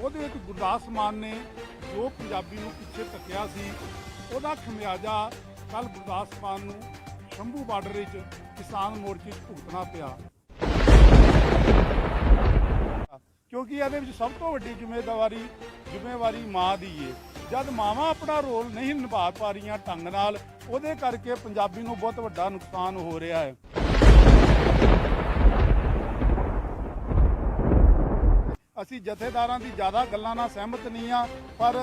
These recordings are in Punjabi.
ਉਹਦੇ ਵਿੱਚ ਗੁਰਦਾਸ ਮਾਨ ਨੇ ਜੋ ਪੰਜਾਬੀ ਨੂੰ ਪਿੱਛੇ ਧੱਕਿਆ ਸੀ, ਉਹਦਾ ਖਮਿਆਜਾ ਕੱਲ ਗੁਰਦਾਸ ਮਾਨ ਨੂੰ ਸ਼ੰਭੂ ਬਾਰਡਰ ਵਿੱਚ ਕਿਸਾਨ ਮੋਰਚੇ 'ਚ ਭੁਗਤਣਾ ਪਿਆ। ਕਿਉਂਕਿ ਇਹਦੇ ਵਿੱਚ ਸਭ ਤੋਂ ਵੱਡੀ ਜ਼ਿੰਮੇਵਾਰੀ ਜ਼ਿੰਮੇਵਾਰੀ ਮਾਂ ਦੀ ਏ। ਜਦ ਮਾਵਾਂ ਆਪਣਾ ਰੋਲ ਨਹੀਂ ਨਿਭਾ ਪਾ ਰਹੀਆਂ ਢੰਗ ਨਾਲ, ਉਹਦੇ ਕਰਕੇ ਪੰਜਾਬੀ ਨੂੰ ਬਹੁਤ ਵੱਡਾ ਨੁਕਸਾਨ ਹੋ ਰਿਹਾ ਹੈ। ਅਸੀਂ ਜਥੇਦਾਰਾਂ ਦੀ ਜ਼ਿਆਦਾ ਗੱਲਾਂ ਨਾਲ ਸਹਿਮਤ ਨਹੀਂ ਆ ਪਰ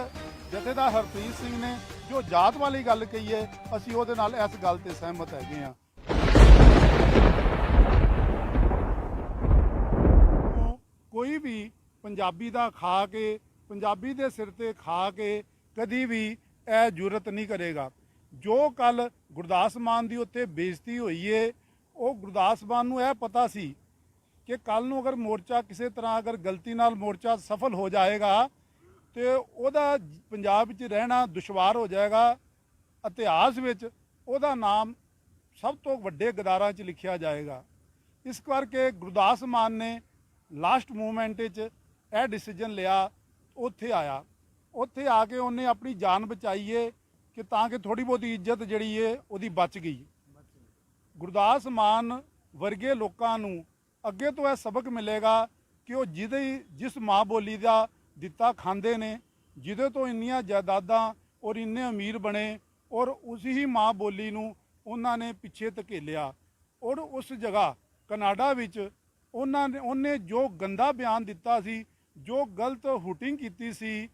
ਜਥੇਦਾਰ ਹਰਪ੍ਰੀਤ ਸਿੰਘ ਨੇ ਜੋ ਜਾਤ ਵਾਲੀ ਗੱਲ ਕਹੀ ਹੈ, ਅਸੀਂ ਉਹਦੇ ਨਾਲ ਇਸ ਗੱਲ ਤੇ ਸਹਿਮਤ ਹੈਗੇ ਆ ਕੋਈ ਵੀ ਪੰਜਾਬੀ ਦਾ ਖਾ ਕੇ, ਪੰਜਾਬੀ ਦੇ ਸਿਰ ਤੇ ਖਾ ਕੇ ਕਦੀ ਵੀ ਇਹ ਜੁਰਤ ਨਹੀਂ ਕਰੇਗਾ। ਜੋ ਕੱਲ ਗੁਰਦਾਸ ਮਾਨ ਦੀ ਉੱਤੇ ਬੇਇੱਜ਼ਤੀ ਹੋਈ ਏ, ਉਹ ਗੁਰਦਾਸ ਮਾਨ ਨੂੰ ਇਹ ਪਤਾ ਸੀ ਕਿ ਕੱਲ ਨੂੰ ਅਗਰ ਮੋਰਚਾ ਕਿਸੇ ਤਰ੍ਹਾਂ ਅਗਰ ਗਲਤੀ ਨਾਲ ਮੋਰਚਾ ਸਫਲ ਹੋ ਜਾਏਗਾ ਤੇ ਉਹਦਾ ਪੰਜਾਬ ਵਿੱਚ ਰਹਿਣਾ ਦੁਸ਼ਵਾਰ ਹੋ ਜਾਏਗਾ, ਇਤਿਹਾਸ ਵਿੱਚ ਉਹਦਾ ਨਾਮ ਸਭ ਤੋਂ ਵੱਡੇ ਗਦਾਰਾਂ 'ਚ ਲਿਖਿਆ ਜਾਏਗਾ। ਇਸ ਕਰਕੇ ਗੁਰਦਾਸ ਮਾਨ ਨੇ ਲਾਸਟ ਮੂਵਮੈਂਟ 'ਚ ਇਹ ਡਿਸੀਜਨ ਲਿਆ, ਉੱਥੇ ਆਇਆ। ਉੱਥੇ ਆ ਕੇ ਉਹਨੇ ਆਪਣੀ ਜਾਨ ਬਚਾਈਏ ਕਿ ਤਾਂ ਕਿ ਥੋੜੀ ਬਹੁਤੀ ਇੱਜ਼ਤ ਜਿਹੜੀ ਏ, ਉਹਦੀ ਬਚ ਗਈ। ਗੁਰਦਾਸ ਮਾਨ ਵਰਗੇ ਲੋਕਾਂ ਨੂੰ ਅੱਗੇ ਤੋਂ ਇਹ ਸਬਕ ਮਿਲੇਗਾ ਕਿ ਉਹ ਜਿਹਦੇ ਜਿਸ ਮਾਂ ਬੋਲੀ ਦਾ ਦਿੱਤਾ ਖਾਂਦੇ ਨੇ, ਜਿਹਦੇ ਤੋਂ ਇੰਨੀਆਂ ਜਾਇਦਾਦਾਂ ਔਰ ਇੰਨੇ ਅਮੀਰ ਬਣੇ ਔਰ ਉਸੇ ਹੀ ਮਾਂ ਬੋਲੀ ਨੂੰ ਉਹਨਾਂ ਨੇ ਪਿੱਛੇ ਧਕੇਲਿਆ। ਔਰ ਉਸ ਜਗ੍ਹਾ ਕਨਾਡਾ ਵਿੱਚ ਉਹਨਾਂ ਨੇ ਉਹਨੇ ਜੋ ਗੰਦਾ ਬਿਆਨ ਦਿੱਤਾ ਸੀ, ਜੋ ਗਲਤ ਹੁਟਿੰਗ ਕੀਤੀ ਸੀ,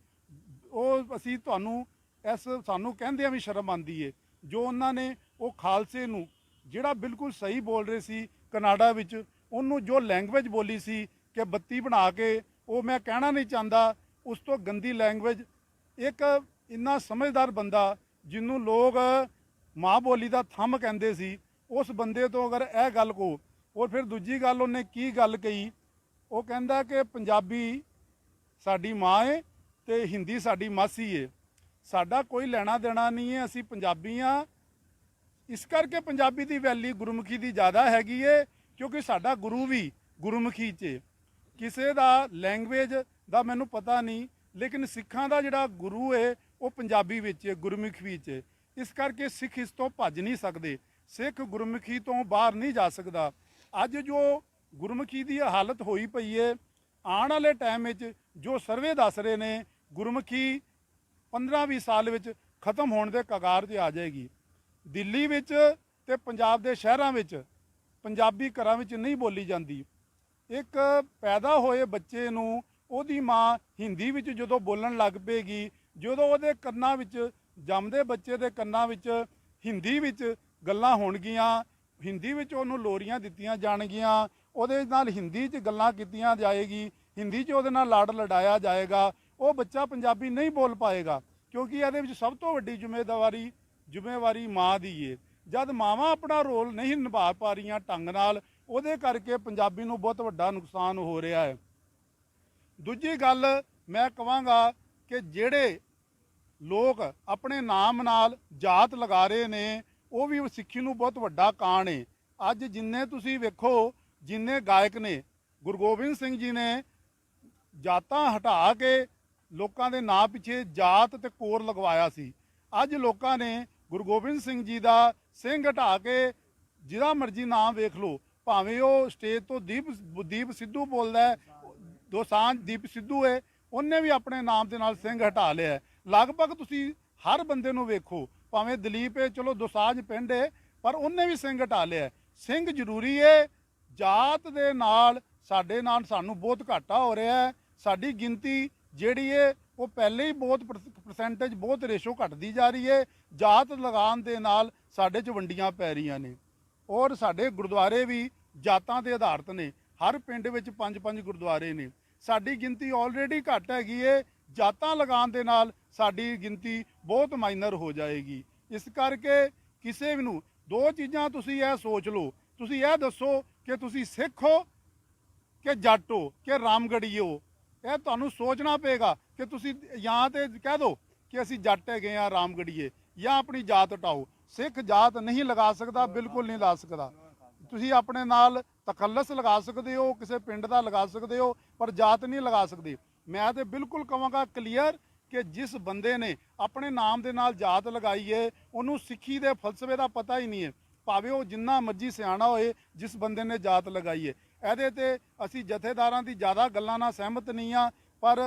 ਉਹ ਅਸੀਂ ਤੁਹਾਨੂੰ ਇਸ ਸਾਨੂੰ ਕਹਿੰਦਿਆਂ ਵੀ ਸ਼ਰਮ ਆਂਦੀ ਏ। ਜੋ ਉਹਨਾਂ ਨੇ ਉਹ ਖਾਲਸੇ ਨੂੰ, ਜਿਹੜਾ ਬਿਲਕੁਲ ਸਹੀ ਬੋਲ ਰਹੇ ਸੀ ਕਨਾਡਾ ਵਿੱਚ ਉਹਨੂੰ ਜੋ ਲੈਂਗੁਏਜ ਬੋਲੀ ਸੀ ਕਿ ਬੱਤੀ ਬਣਾ ਕੇ ਉਹ ਮੈਂ ਕਹਿਣਾ ਨਹੀਂ ਚਾਹੁੰਦਾ, ਉਸ ਤੋਂ ਗੰਦੀ ਲੈਂਗੁਏਜ ਇੱਕ ਇੰਨਾ ਸਮਝਦਾਰ ਬੰਦਾ ਜਿਹਨੂੰ ਲੋਕ ਮਾਂ ਬੋਲੀ ਦਾ ਥੰਮ ਕਹਿੰਦੇ ਸੀ, ਉਸ ਬੰਦੇ ਤੋਂ ਅਗਰ ਇਹ ਗੱਲ ਕੋ ਔਰ ਫਿਰ ਦੂਜੀ ਗੱਲ ਉਹਨੇ ਕੀ ਗੱਲ ਕਹੀ? ਉਹ ਕਹਿੰਦਾ ਕਿ ਪੰਜਾਬੀ ਸਾਡੀ ਮਾਂ ਏ ਤੇ ਹਿੰਦੀ ਸਾਡੀ ਮਾਸੀ ਏ। ਸਾਡਾ ਕੋਈ ਲੈਣਾ ਦੇਣਾ ਨਹੀਂ ਹੈ ਅਸੀਂ ਪੰਜਾਬੀ ਆ। ਇਸ ਕਰਕੇ ਪੰਜਾਬੀ ਦੀ ਵੈਲੀ ਗੁਰਮੁਖੀ ਦੀ ਜ਼ਿਆਦਾ ਹੈਗੀ ਏ ਕਿਉਂਕਿ ਸਾਡਾ ਗੁਰੂ ਵੀ ਗੁਰਮੁਖੀ 'ਚ ਕਿਸੇ ਦਾ ਲੈਂਗੁਏਜ ਦਾ ਮੈਨੂੰ ਪਤਾ ਨਹੀਂ, ਲੇਕਿਨ ਸਿੱਖਾਂ ਦਾ ਜਿਹੜਾ ਗੁਰੂ ਹੈ ਉਹ ਪੰਜਾਬੀ ਵਿੱਚ ਗੁਰਮੁਖੀ ਵਿੱਚ ਇਸ ਕਰਕੇ ਸਿੱਖ ਇਸ ਤੋਂ ਭੱਜ ਨਹੀਂ ਸਕਦੇ। ਸਿੱਖ ਗੁਰਮੁਖੀ ਤੋਂ ਬਾਹਰ ਨਹੀਂ ਜਾ ਸਕਦਾ। ਅੱਜ ਜੋ ਗੁਰਮੁਖੀ ਦੀ ਹਾਲਤ ਹੋਈ ਪਈ ਏ, ਆਉਣ ਵਾਲੇ ਟਾਈਮ ਵਿੱਚ ਜੋ ਸਰਵੇ ਦੱਸ ਰਹੇ ਨੇ, ਗੁਰਮੁਖੀ 15-20 ਸਾਲ ਵਿੱਚ ਖਤਮ ਹੋਣ ਦੇ ਕਗਾਰ 'ਤੇ ਆ ਜਾਏਗੀ। ਦਿੱਲੀ ਵਿੱਚ ਤੇ ਪੰਜਾਬ ਦੇ ਸ਼ਹਿਰਾਂ ਵਿੱਚ ਪੰਜਾਬੀ ਘਰਾਂ ਵਿੱਚ ਨਹੀਂ ਬੋਲੀ ਜਾਂਦੀ। ਇੱਕ ਪੈਦਾ ਹੋਏ ਬੱਚੇ ਨੂੰ ਉਹਦੀ ਮਾਂ ਹਿੰਦੀ ਵਿੱਚ ਜਦੋਂ ਬੋਲਣ ਲੱਗ ਪਏਗੀ, ਜਦੋਂ ਉਹਦੇ ਕੰਨਾਂ ਵਿੱਚ, ਜੰਮਦੇ ਬੱਚੇ ਦੇ ਕੰਨਾਂ ਵਿੱਚ ਹਿੰਦੀ ਵਿੱਚ ਗੱਲਾਂ ਹੋਣਗੀਆਂ, ਹਿੰਦੀ ਵਿੱਚ ਉਹਨੂੰ ਲੋਰੀਆਂ ਦਿੱਤੀਆਂ ਜਾਣਗੀਆਂ, ਉਹਦੇ ਨਾਲ ਹਿੰਦੀ 'ਚ ਗੱਲਾਂ ਕੀਤੀਆਂ ਜਾਏਗੀ, ਹਿੰਦੀ 'ਚ ਉਹਦੇ ਨਾਲ ਲਾੜ ਲੜਾਇਆ ਜਾਏਗਾ, ਉਹ ਬੱਚਾ ਪੰਜਾਬੀ ਨਹੀਂ ਬੋਲ ਪਾਏਗਾ, ਕਿਉਂਕਿ ਇਹਦੇ ਵਿੱਚ ਸਭ ਤੋਂ ਵੱਡੀ ਜ਼ਿੰਮੇਵਾਰੀ ਜ਼ਿੰਮੇਵਾਰੀ ਮਾਂ ਦੀ ਏ। ਜਦ ਮਾਵਾਂ ਆਪਣਾ ਰੋਲ ਨਹੀਂ ਨਿਭਾ ਪਾ ਰਹੀਆਂ ਢੰਗ ਨਾਲ, ਉਹਦੇ ਕਰਕੇ ਪੰਜਾਬੀ ਨੂੰ ਬਹੁਤ ਵੱਡਾ ਨੁਕਸਾਨ ਹੋ ਰਿਹਾ ਹੈ। ਦੂਜੀ ਗੱਲ ਮੈਂ ਕਹਾਂਗਾ ਕਿ ਜਿਹੜੇ ਲੋਕ ਆਪਣੇ ਨਾਮ ਨਾਲ ਜਾਤ ਲਗਾ ਰਹੇ ਨੇ, ਉਹ ਵੀ ਸਿੱਖੀ ਨੂੰ ਬਹੁਤ ਵੱਡਾ ਕਾਣ ਹੈ ਅੱਜ ਜਿੰਨੇ ਤੁਸੀਂ ਵੇਖੋ, ਜਿੰਨੇ ਗਾਇਕ ਨੇ, ਗੁਰੂ ਗੋਬਿੰਦ ਸਿੰਘ ਜੀ ਨੇ ਜਾਤਾਂ ਹਟਾ ਕੇ ਲੋਕਾਂ ਦੇ ਨਾਂ ਪਿੱਛੇ ਜਾਤ ਤੇ ਕੋਰ ਲਗਵਾਇਆ ਸੀ। ਅੱਜ ਲੋਕਾਂ ਨੇ ਗੁਰੂ ਗੋਬਿੰਦ ਸਿੰਘ ਜੀ ਦਾ ਸਿੰਘ ਹਟਾ ਕੇ ਜਿਹਦਾ ਮਰਜ਼ੀ ਨਾਮ ਵੇਖ ਲਓ, ਭਾਵੇਂ ਉਹ ਸਟੇਜ ਤੋਂ ਦੀਪ ਦੀਪ ਸਿੱਧੂ ਬੋਲਦਾ ਹੈ, ਦੋਸਾਂਝ ਦੀਪ ਸਿੱਧੂ ਹੈ, ਉਹਨੇ ਵੀ ਆਪਣੇ ਨਾਮ ਦੇ ਨਾਲ ਸਿੰਘ ਹਟਾ ਲਿਆ ਲਗਭਗ ਤੁਸੀਂ ਹਰ ਬੰਦੇ ਨੂੰ ਵੇਖੋ, ਭਾਵੇਂ ਦਲੀਪ ਹੈ, ਚਲੋ ਦੋਸਾਂਝ ਪਿੰਡ ਹੈ, ਪਰ ਉਹਨੇ ਵੀ ਸਿੰਘ ਹਟਾ ਲਿਆ ਸਿੰਘ ਜ਼ਰੂਰੀ ਹੈ, ਜਾਤ ਦੇ ਨਾਲ ਸਾਡੇ ਨਾਲ ਸਾਨੂੰ ਬਹੁਤ ਘਾਟਾ ਹੋ ਰਿਹਾ ਹੈ, ਸਾਡੀ ਗਿਣਤੀ ਜਿਹੜੀ ਹੈ ਉਹ ਪਹਿਲੇ ਹੀ ਬਹੁਤ ਪਰਸੈਂਟੇਜ ਬਹੁਤ ਰੇਸ਼ੋ ਘਟਦੀ ਜਾ ਰਹੀ ਹੈ। ਜਾਤ ਲਗਾਉਣ ਦੇ ਨਾਲ ਸਾਡੇ 'ਚ ਵੰਡੀਆਂ ਪੈ ਰਹੀਆਂ ਨੇ। ਔਰ ਸਾਡੇ ਗੁਰਦੁਆਰੇ ਵੀ ਜਾਤਾਂ ਦੇ ਆਧਾਰਤ ਨੇ। ਹਰ ਪਿੰਡ ਵਿੱਚ ਪੰਜ ਪੰਜ ਗੁਰਦੁਆਰੇ ਨੇ। ਸਾਡੀ ਗਿਣਤੀ ਆਲਰੇਡੀ ਘੱਟ ਹੈਗੀ ਏ। ਜਾਤਾਂ ਲਗਾਉਣ ਦੇ ਨਾਲ ਸਾਡੀ ਗਿਣਤੀ ਬਹੁਤ ਮਾਈਨਰ ਹੋ ਜਾਏਗੀ। ਇਸ ਕਰਕੇ ਕਿਸੇ ਵੀ ਨੂੰ ਦੋ ਚੀਜ਼ਾਂ ਤੁਸੀਂ ਇਹ ਸੋਚ ਲਓ। ਤੁਸੀਂ ਇਹ ਦੱਸੋ ਕਿ ਤੁਸੀਂ ਸਿੱਖ ਹੋ ਕਿ ਜੱਟ ਹੋ ਕਿ ਰਾਮਗੜੀਏ ਹੋ। ਇਹ ਤੁਹਾਨੂੰ ਸੋਚਣਾ ਪਏਗਾ ਕਿ ਤੁਸੀਂ ਜਾਂ ਤੇ ਕਹਿ ਦਿਓ ਕਿ ਅਸੀਂ ਜੱਟ ਹੈਗੇ ਆ ਰਾਮਗੜੀਏ ਜਾਂ ਆਪਣੀ ਜਾਤ ਹਟਾਓ। ਸਿੱਖ ਜਾਤ ਨਹੀਂ ਲਗਾ ਸਕਦਾ, ਬਿਲਕੁਲ ਨਹੀਂ ਲਾ ਸਕਦਾ। ਤੁਸੀਂ ਆਪਣੇ ਨਾਲ ਤਖੱਲਸ ਲਗਾ ਸਕਦੇ ਹੋ, ਕਿਸੇ ਪਿੰਡ ਦਾ ਲਗਾ ਸਕਦੇ ਹੋ, ਪਰ ਜਾਤ ਨਹੀਂ ਲਗਾ ਸਕਦੇ। ਮੈਂ ਤੇ ਬਿਲਕੁਲ ਕਹਾਂਗਾ ਕਲੀਅਰ ਕਿ ਜਿਸ ਬੰਦੇ ਨੇ ਆਪਣੇ ਨਾਮ ਦੇ ਨਾਲ ਜਾਤ ਲਗਾਈ ਏ, ਉਹਨੂੰ ਸਿੱਖੀ ਦੇ ਫਲਸਫੇ ਦਾ ਪਤਾ ਹੀ ਨਹੀਂ ਹੈ ਭਾਵੇਂ ਉਹ ਜਿੰਨਾ ਮਰਜ਼ੀ ਸਿਆਣਾ ਹੋਏ, ਜਿਸ ਬੰਦੇ ਨੇ ਜਾਤ ਲਗਾਈ ਏ। ਇਹਦੇ ਤੇ ਅਸੀਂ ਜਥੇਦਾਰਾਂ ਦੀ ਜ਼ਿਆਦਾ ਗੱਲਾਂ ਨਾਲ ਸਹਿਮਤ ਨਹੀਂ ਆ ਪਰ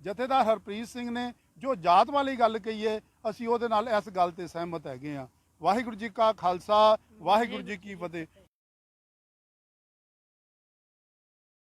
ਜਥੇਦਾਰ ਹਰਪ੍ਰੀਤ ਸਿੰਘ ਨੇ ਜੋ ਜਾਤ ਵਾਲੀ ਗੱਲ ਕਹੀ ਏ ਅਸੀਂ ਉਹਦੇ ਨਾਲ ਇਸ ਗੱਲ ਤੇ ਸਹਿਮਤ ਹੈਗੇ ਆ ਵਾਹਿਗੁਰੂ ਜੀ ਕਾ ਖਾਲਸਾ, ਵਾਹਿਗੁਰੂ ਜੀ ਕੀ ਫਤਿਹ।